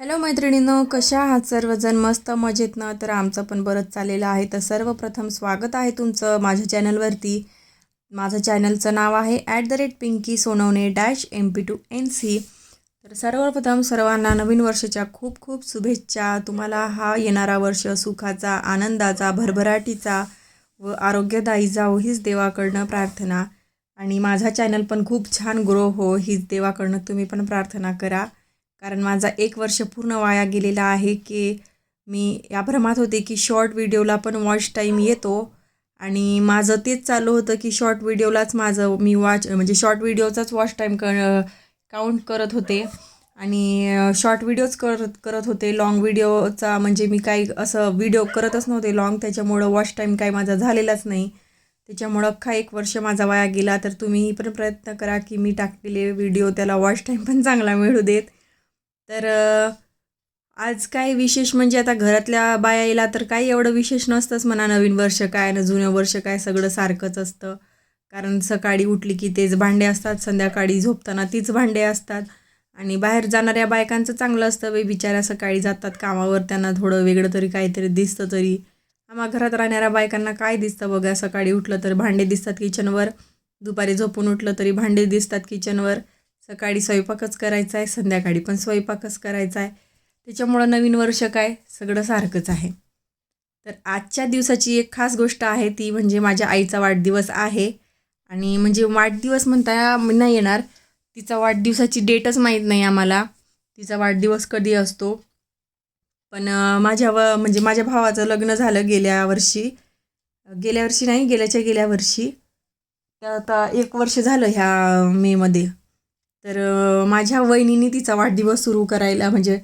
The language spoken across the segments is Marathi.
हॅलो मैत्रिणींनो कशा आहात सर्वजण? मस्त मजेतनं तर आमचं पण बरंच चाललेलं आहे. तर सर्वप्रथम स्वागत आहे तुमचं माझ्या चॅनलवरती. माझं चॅनलचं नाव आहे at the rate Pinky Sonawane dash M P two N C. तर सर्वप्रथम सर्वांना नवीन वर्षाच्या खूप खूप शुभेच्छा. तुम्हाला हा येणारा वर्ष सुखाचा आनंदाचा भरभराटीचा व आरोग्यदायी जाओ हो, हीच देवाकडनं प्रार्थना. आणि माझा चॅनल पण खूप छान ग्रो हो हीच देवाकडनं तुम्ही पण प्रार्थना करा. कारण माझा एक वर्ष पूर्ण वाया गेलेला आहे की मी या भ्रमात होते की शॉर्ट व्हिडिओला पण वॉच टाईम येतो. आणि माझं तेच चालू होतं की शॉर्ट व्हिडिओलाच माझं मी वॉच म्हणजे शॉर्ट व्हिडिओचाच वॉच टाईम क काउंट करत होते. आणि शॉर्ट व्हिडिओज करत करत होते. लाँग व्हिडिओचा म्हणजे मी काही असं व्हिडिओ करतच नव्हते लाँग त्याच्यामुळं वॉच टाईम काही माझा झालेलाच नाही. त्याच्यामुळं अख्खा एक वर्ष माझा वाया गेला. तर तुम्हीही पण प्रयत्न करा की मी टाकलेले व्हिडिओ त्याला वॉच टाईम पण चांगला मिळू देत. तर आज काय विशेष? म्हणजे आता घरातल्या बाया येला तर काही एवढं विशेष नसतंच म्हणा नवीन वर्ष काय ना जुनं वर्ष काय सगळं सारखंच असतं. कारण सकाळी उठली की तेच भांडे असतात संध्याकाळी झोपताना तीच भांडे असतात. आणि बाहेर जाणाऱ्या बायकांचं चांगलं असतं वे बिचाऱ्या सकाळी जातात कामावर त्यांना थोडं वेगळं तरी काहीतरी दिसतं तरी. आम्हा घरात राहणाऱ्या बायकांना काय दिसतं बघा? सकाळी उठलं तर भांडे दिसतात किचनवर दुपारी झोपून उठलं तरी भांडे दिसतात किचनवर सकाळी स्वयंपाकच करायचा आहे संध्याकाळी पण स्वयंपाकच करायचा आहे त्याच्यामुळं नवीन वर्ष काय? सगळं सारखंच आहे. तर आजच्या दिवसाची एक खास गोष्ट आहे ती म्हणजे माझ्या आईचा वाढदिवस आहे. आणि म्हणजे वाढदिवस म्हणता नाही येणार. तिचा वाढदिवसाची डेटच माहीत नाही आम्हाला. तिचा वाढदिवस कधी असतो? पण माझ्या व म्हणजे माझ्या भावाचं लग्न झालं गेल्या वर्षी. गेल्या वर्षी नाही गेल्याच्या गेल्या वर्षी. तर आता एक वर्ष झालं ह्या मेमध्ये तर माझ्या वहिनीने तिचा वाढदिवस सुरू करायला म्हणजे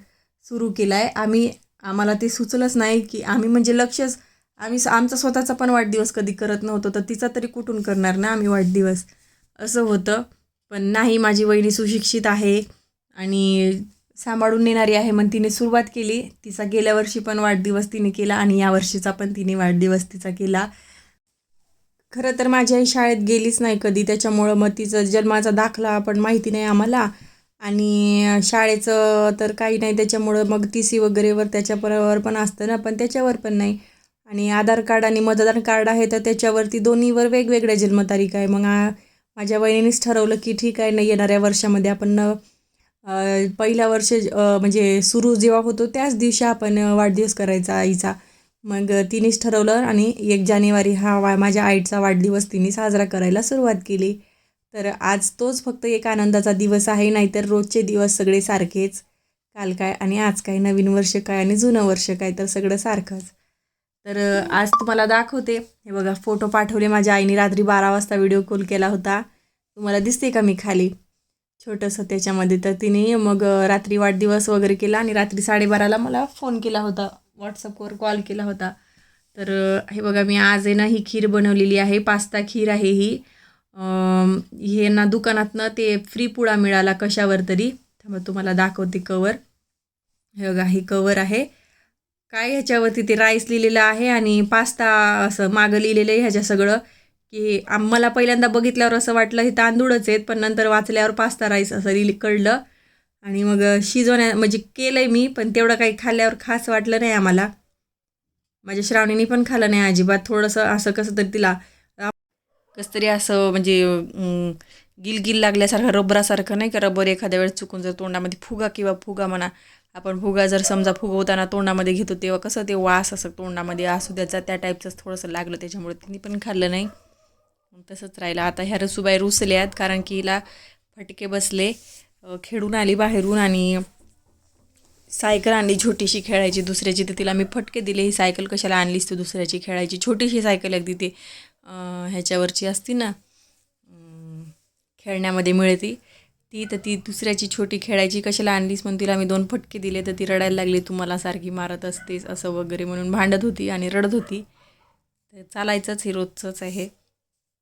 सुरू केला आहे आम्ही आम्हाला ते सुचलंच नाही की आम्ही म्हणजे लक्षच आम्ही स- आमचा स्वतःचा पण वाढदिवस कधी करत नव्हतो तर तिचा तरी कुठून करणार ना आम्ही वाढदिवस? असं होतं. पण नाही माझी वहिनी सुशिक्षित आहे आणि सांभाळून नेणारी आहे मग तिने सुरुवात केली. तिचा गेल्या वर्षी पण वाढदिवस तिने केला आणि यावर्षीचा पण तिने वाढदिवस तिचा केला. खरं तर माझी आई शाळेत गेलीच नाही कधी. त्याच्यामुळं मग तिचं जन्माचा दाखला पण माहिती नाही आम्हाला. आणि शाळेचं तर काही नाही. त्याच्यामुळं मग टी सी वगैरेवर त्याच्यावर पण असतं ना. पण त्याच्यावर पण नाही. आणि आधार कार्ड आणि मतदान कार्ड आहे तर त्याच्यावरती दोन्हीवर वेगवेगळ्या जन्मतारीख आहे. मग माझ्या वहिनीनेच ठरवलं की ठीक आहे ना येणाऱ्या वर्षामध्ये आपण पहिल्या वर्ष म्हणजे सुरू जेव्हा होतो त्याच दिवशी आपण वाढदिवस करायचा आईचा. मग तिनेच ठरवलं आणि एक जानेवारी हा वा माझ्या आईचा वाढदिवस तिने साजरा करायला सुरुवात केली. तर आज तोच फक्त एक आनंदाचा दिवस आहे नाहीतर रोजचे दिवस सगळे सारखेच. काल काय आणि आज काय नवीन वर्ष काय आणि जुनं वर्ष काय तर सगळं सारखंच. तर आज तुम्हाला दाखवते. हे बघा फोटो पाठवले माझ्या आईने रात्री बारा वाजता व्हिडिओ कॉल केला होता. तुम्हाला दिसते का मी खाली? छोटंसं त्याच्यामध्ये. तर तिने मग रात्री वाढदिवस वगैरे केला आणि रात्री साडेबाराला मला फोन केला होता. व्हॉट्सअपवर कॉल केला होता. तर हे बघा मी आज आहे ना ही खीर बनवलेली आहे. पास्ता खीर आहे ही. ह्यांना हे ना दुकानातनं ते फ्री पुडा मिळाला कशावर तरी. त्यामुळे तुम्हाला दाखवते कवर हे बघा ही कवर आहे. काय ह्याच्यावरती ते राईस लिहिलेलं आहे आणि पास्ता असं मागं लिहिलेलं आहे ह्याच्या सगळं. की आम्हाला मला पहिल्यांदा बघितल्यावर असं वाटलं हे तांदूळच आहेत पण नंतर वाचल्यावर पास्ता राईस असं लिहि कळलं. आणि मग शिजवण्या म्हणजे केलं आहे मी पण तेवढं काही खाल्ल्यावर खास वाटलं नाही आम्हाला. माझ्या श्रावणीने पण खाल्लं नाही अजिबात. थोडंसं असं कसं तरी तिला कसं तरी असं म्हणजे गिलगिल लागल्यासारखं रबरासारखं नाही का रबर एखाद्या वेळेस चुकून जर तोंडामध्ये फुगा किंवा फुगा म्हणा आपण फुगा जर समजा फुगवताना तोंडामध्ये घेतो तेव्हा कसं ते वास असं तोंडामध्ये असू द्याचा त्या टाईपचंच थोडंसं लागलं त्याच्यामुळे तिने पण खाल्लं नाही. तसंच राहिलं. आता ह्या रसूबाई रुसल्यात आहेत कारण की हिला फटके बसले. खेळून आली बाहेरून आणि सायकल आणली छोटीशी खेळायची दुसऱ्याची तर तिला मी फटके दिले. ही सायकल कशाला आणलीस तू दुसऱ्याची खेळायची? छोटीशी सायकल अगदी ती ह्याच्यावरची असती ना खेळण्यामध्ये मिळते. ती तर ती दुसऱ्याची छोटी खेळायची कशाला आणलीस म्हणून तिला मी दोन फटके दिले तर ती रडायला लागली तू मला सारखी मारत असतेस असं वगैरे म्हणून भांडत होती आणि रडत होती. तर चालायचंच हे रोजचंच आहे.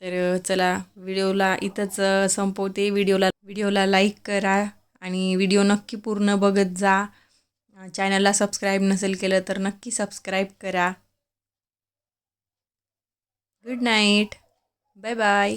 तर चला व्हिडिओला इथंच संपवते. व्हिडिओला व्हिडिओला लाईक करा आणि व्हिडिओ नक्की पूर्ण बघत जा. चॅनलला सबस्क्राईब नसेल केलं तर नक्की सबस्क्राईब करा. Good night bye bye